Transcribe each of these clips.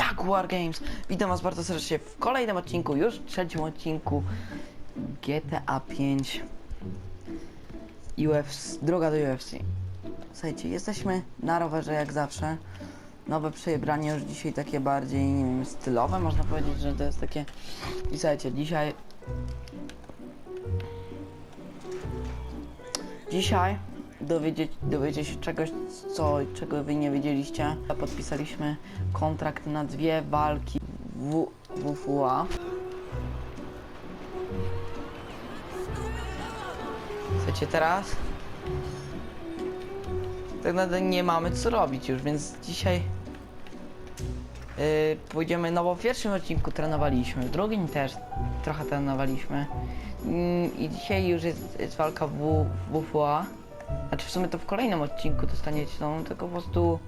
Jaguar Games. Witam was bardzo serdecznie w kolejnym odcinku, już trzecim odcinku GTA 5 UFC, droga do UFC. Słuchajcie, jesteśmy na rowerze jak zawsze. Nowe przebranie już dzisiaj takie bardziej, nie wiem, stylowe, można powiedzieć, że to jest takie... I słuchajcie, dzisiaj... Dzisiaj dowiedzieć, dowiedzieć się czegoś, co, czego wy nie wiedzieliście. Podpisaliśmy kontrakt na dwie walki w WFUA. Słuchajcie, teraz tak naprawdę nie mamy co robić już, więc dzisiaj yy, pójdziemy, no bo w pierwszym odcinku trenowaliśmy, w drugim też trochę trenowaliśmy Mm, i dzisiaj już jest, jest walka w WFUA. Znaczy w sumie to w kolejnym odcinku dostaniecie tą, tylko po prostu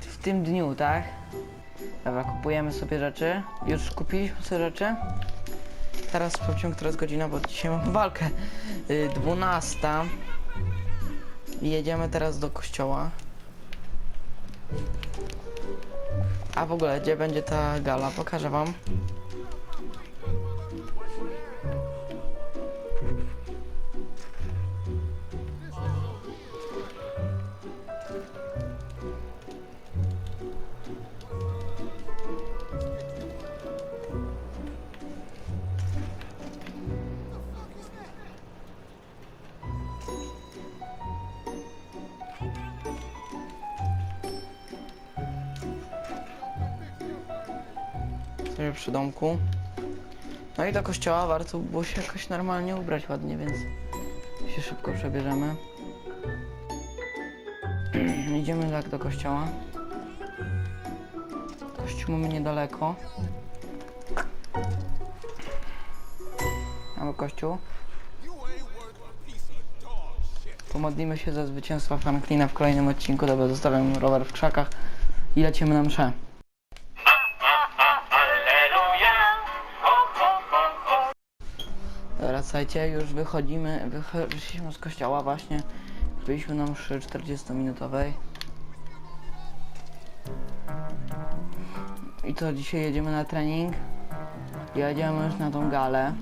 w tym dniu, tak? Dobra, kupujemy sobie rzeczy. Już kupiliśmy sobie rzeczy. Teraz sprawdzimy, która jest godzina, bo dzisiaj mamy walkę. Y, 12. I Jedziemy teraz do kościoła. A w ogóle, gdzie będzie ta gala? Pokażę wam. Przy domku. No i do kościoła warto było się jakoś normalnie ubrać ładnie, więc się szybko przebierzemy. Idziemy tak do kościoła. Kościół mamy niedaleko. Mamy kościół. Pomodlimy się za zwycięstwo Franklina w kolejnym odcinku. Dobra, zostawiam rower w krzakach i lecimy na mszę. Słuchajcie, już wychodzimy, wycho- wyszliśmy z kościoła właśnie. Byliśmy na mszy 40-minutowej. I co, dzisiaj jedziemy na trening. Jedziemy już na tą galę.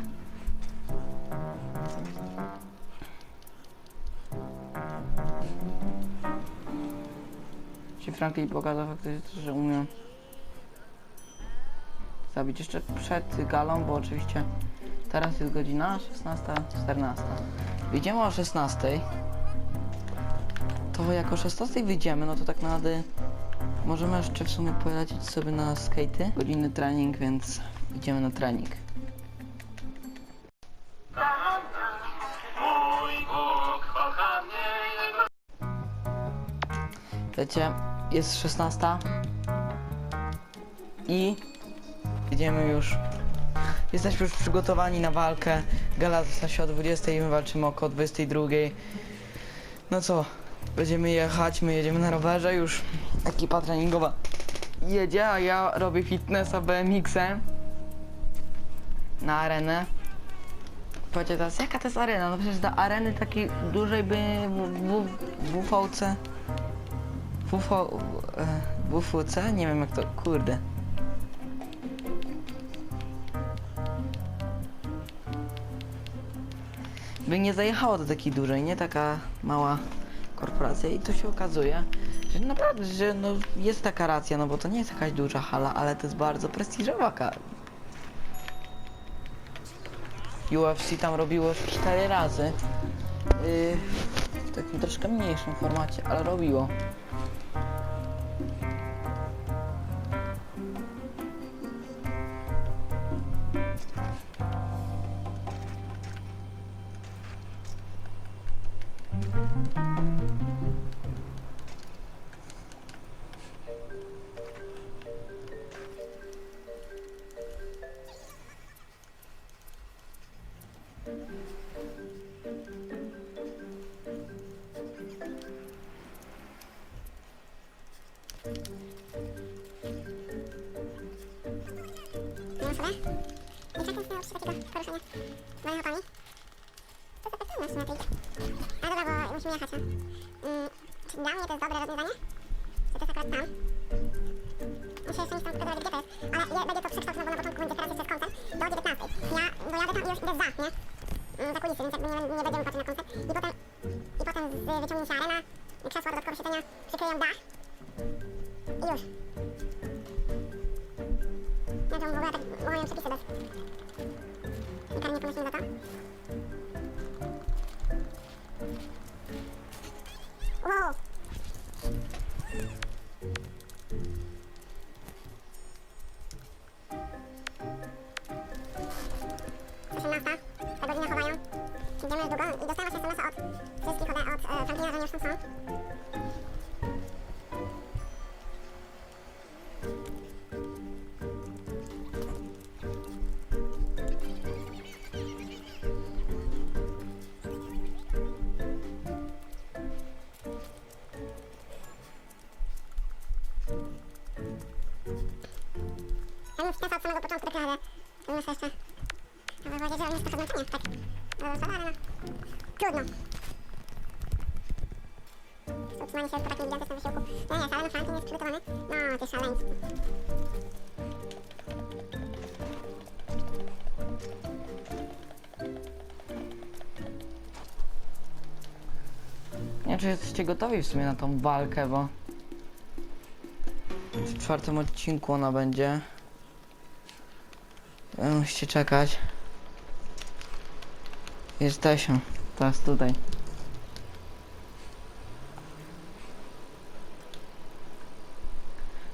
Ci Franklin pokazał faktycznie, że umiem zabić jeszcze przed galą, bo oczywiście Teraz jest godzina 16.14. Wyjdziemy o 16.00. To jak o 16.00 wyjdziemy, no to tak naprawdę możemy jeszcze w sumie polecieć sobie na skaty. Godzinny trening, więc idziemy na trening. Wiecie, jest 16 i idziemy już Jesteśmy już przygotowani na walkę. Gala zaczyna się o 20, my walczymy około 22. No co, będziemy jechać, my jedziemy na rowerze już. Ekipa treningowa jedzie, a ja robię fitnessa BMX-em na arenę. Powiecie teraz, jaka to jest arena? No przecież do areny takiej dużej by w WVC WV, WFC? Nie wiem jak to, kurde. By nie zajechało do takiej dużej, nie taka mała korporacja i tu się okazuje, że naprawdę, że no jest taka racja, no bo to nie jest jakaś duża hala, ale to jest bardzo prestiżowa ka- UFC tam robiło już cztery razy yy, w takim troszkę mniejszym formacie, ale robiło. Nie sobie. Bo musimy jechać, no. Mm, czy dla mnie to jest dobre rozwiązanie? Czy to jest akurat tam? muszę jeszcze nie tam pokazać, gdzie to jest, ale je, będzie to przekształcone, bo na początku będzie teraz jeszcze koncert do 19. Ja dojadę tam i już idę za, nie? Mm, Za kulisy, więc jakby nie, nie będziemy patrzeć na koncert. I potem, i potem z, wyciągnie się arena, krzesła, dodatkowe siedzenia, przykleją dach. I już. Ja to w ogóle tak łamią przepisy bez... I karnie pomyślimy za to. E, że są. Ja bym wpisał od samego początku deklarę. Muszę jeszcze... To wychodzi, że on jest trochę zmęczony, tak. No, zasada, ale no... Trudno. Się po takim gigantycznym wysiłku. No no Franklin jest przygotowany. No, ty. Nie wiem, czy jesteście gotowi w sumie na tą walkę, bo w czwartym odcinku ona będzie. Musicie czekać. Jesteśmy. Teraz tutaj.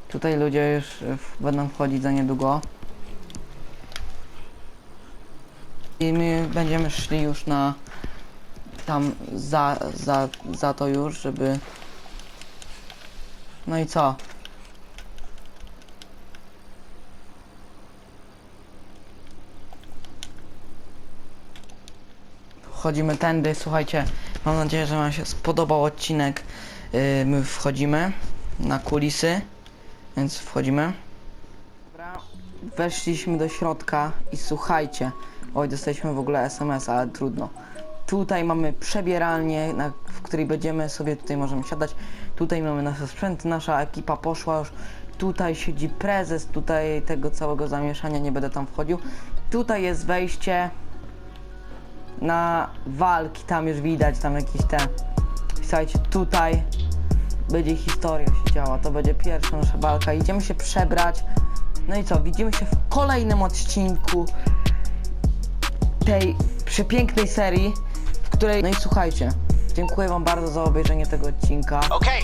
Tutaj ludzie już w- będą wchodzić za niedługo. I my będziemy szli już na tam za, za, za to już, żeby... No i co? Wchodzimy tędy, słuchajcie, mam nadzieję, że wam się spodobał odcinek. Yy, my wchodzimy na kulisy, więc wchodzimy. Dobra, weszliśmy do środka i słuchajcie, oj, dostaliśmy w ogóle SMS, ale trudno. Tutaj mamy przebieralnię, na, w której będziemy sobie tutaj możemy siadać. Tutaj mamy nasze sprzęty, nasza ekipa poszła już. Tutaj siedzi prezes, tutaj tego całego zamieszania nie będę tam wchodził. Tutaj jest wejście na walki, tam już widać, tam jakieś te. Słuchajcie, tutaj będzie historia się działa. To będzie pierwsza nasza walka. Idziemy się przebrać. No i co, widzimy się w kolejnym odcinku tej przepięknej serii, w której... No i słuchajcie, dziękuję wam bardzo za obejrzenie tego odcinka. Okay,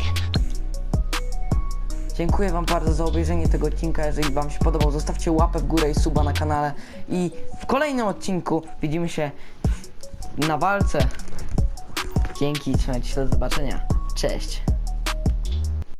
Dziękuję wam bardzo za obejrzenie tego odcinka. Jeżeli wam się podobał, zostawcie łapę w górę i suba na kanale. I w kolejnym odcinku widzimy się na walce. Dzięki, trzymajcie się, do zobaczenia. Cześć.